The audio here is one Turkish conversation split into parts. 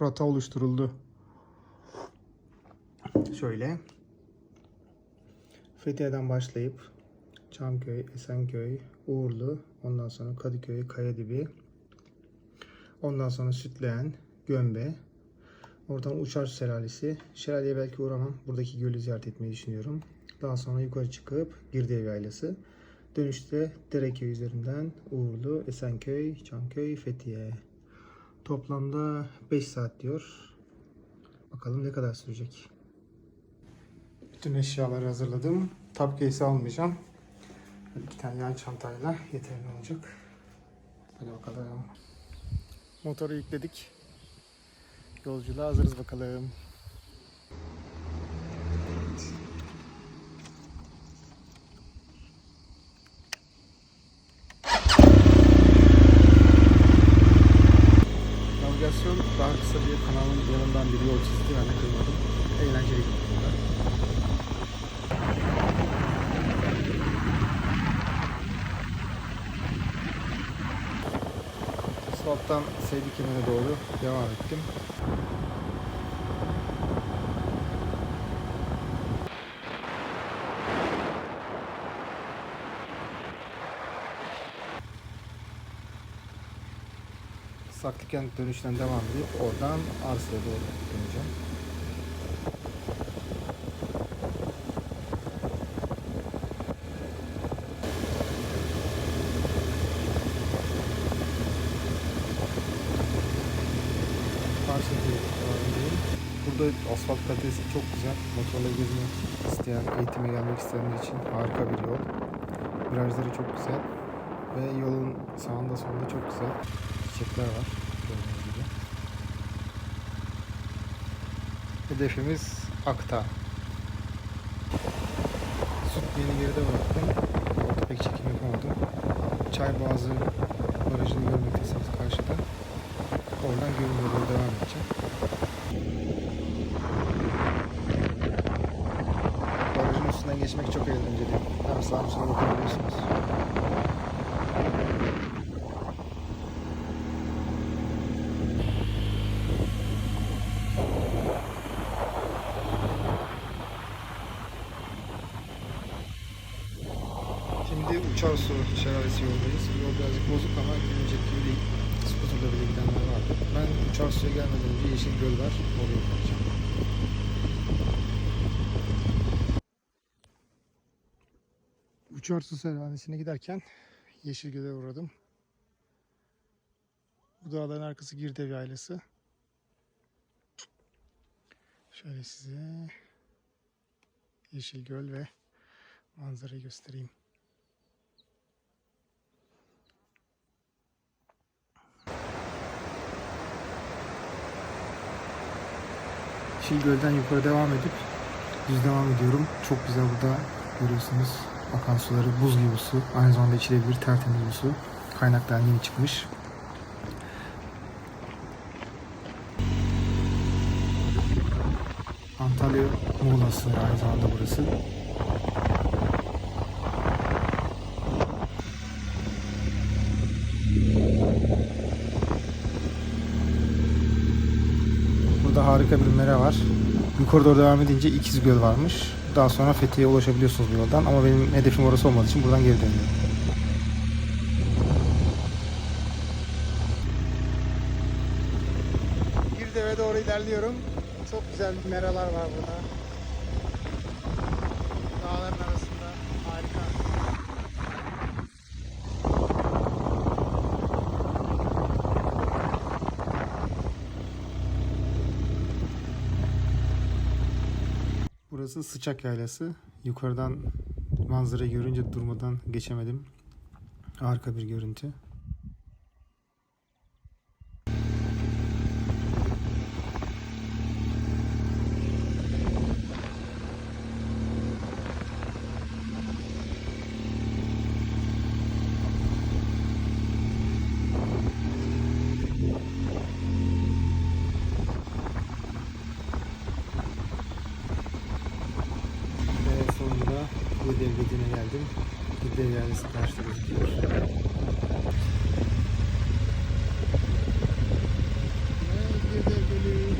rota oluşturuldu. Şöyle. Fethiye'den başlayıp Çamköy, Esenköy, Uğurlu, ondan sonra Kadıköy, Kayadibi, ondan sonra Sütleyen, Gömbe, oradan Uçar Şelalesi. Şelaleye belki uğramam. Buradaki gölü ziyaret etmeyi düşünüyorum. Daha sonra yukarı çıkıp Girdiyev Yaylası. Dönüşte Dereköy üzerinden Uğurlu, Esenköy, Çamköy, Fethiye. Toplamda 5 saat diyor. Bakalım ne kadar sürecek. Bütün eşyaları hazırladım. Top case almayacağım. İki tane yan çantayla yeterli olacak. Hadi bakalım. Motoru yükledik. Yolculuğa hazırız bakalım. Bir de kırmadım. Eğlenceli bunlar. Asfalttan Seydi Kemer'e doğru devam ettim. Saklıkent dönüşten devam edip oradan Arsa'ya doğru döneceğim. Burada asfalt kalitesi çok güzel. Motorla gezmek isteyen, eğitime gelmek isteyenler için harika bir yol. Virajları çok güzel. Ve yolun sağında solunda çok güzel çiçekler var. Gibi. Hedefimiz Akta. Süt yeni geride bıraktım. Orada pek çekim yapamadım. Çayboğazı barajını görmektesiniz karşıda. Oradan doğru devam edeceğim. Barajın üstünden geçmek çok eğlenceli. Hem sağa sola bakabiliyorsunuz. Şimdi Uçarsu Şelalesi yoldayız. Yol birazcık bozuk ama gelecek gibi değil. Skuterla bile gidenler var. Ben Uçarsu'ya gelmeden önce Yeşil Göl var. Oraya gideceğim. Uçarsu Şelalesi'ne giderken Yeşil Göl'e uğradım. Bu dağların arkası Girdev Yaylası. Şöyle size Yeşil Göl ve manzarayı göstereyim. Yeşil Göl'den yukarı devam edip düz devam ediyorum. Çok güzel burada görüyorsunuz. Akan suları buz gibi su. Aynı zamanda içilebilir tertemiz bir su. Kaynaktan yeni çıkmış. Antalya Muğla sınırı aynı zamanda burası. Burada harika bir mera var. Yukarı doğru devam edince İkiz Göl varmış. Daha sonra Fethiye'ye ulaşabiliyorsunuz bu yoldan ama benim hedefim orası olmadığı için buradan geri dönüyorum. Girdeve doğru ilerliyorum. Çok güzel meralar var burada. Dağların arasında harika. Burası Sıçak Yaylası. Yukarıdan manzarayı görünce durmadan geçemedim. Harika bir görüntü. Ve sonunda Gürdev Gölü'ne geldim. Gürdev Yaylası karşıda gözüküyor. Ve Gürdev Gölü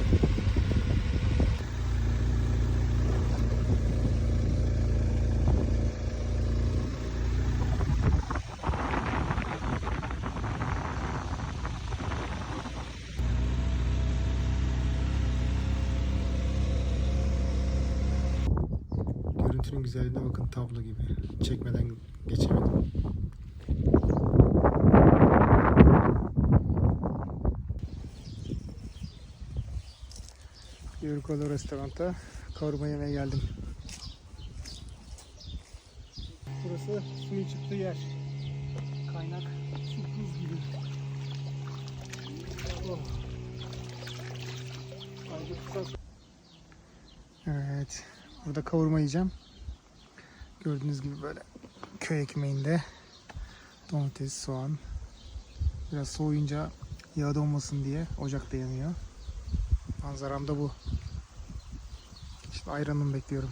Şunun güzelliğine bakın tablo gibi. Çekmeden geçemedim. Yörükolu restoranda kavurma yemeye geldim. Burası suyun çıktığı yer. Kaynak su buz gibi. Oh. Evet. Burada kavurma yiyeceğim. Gördüğünüz gibi böyle köy ekmeğinde domates, soğan. Biraz soğuyunca yağ donmasın diye ocakta yanıyor. Manzaram da bu. İşte ayranımı bekliyorum.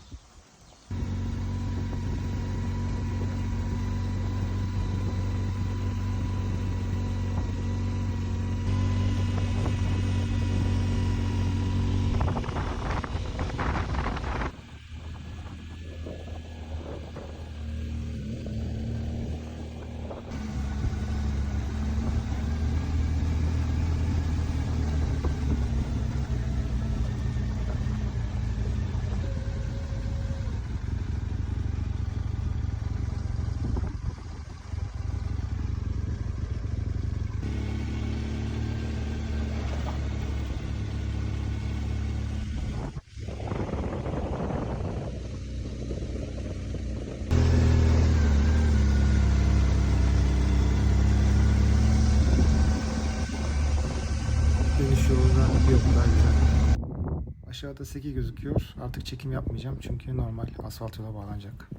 Dönüş yolu da bir o kadar güzel. Aşağıda seki gözüküyor. Artık çekim yapmayacağım çünkü normal asfalt yola bağlanacak.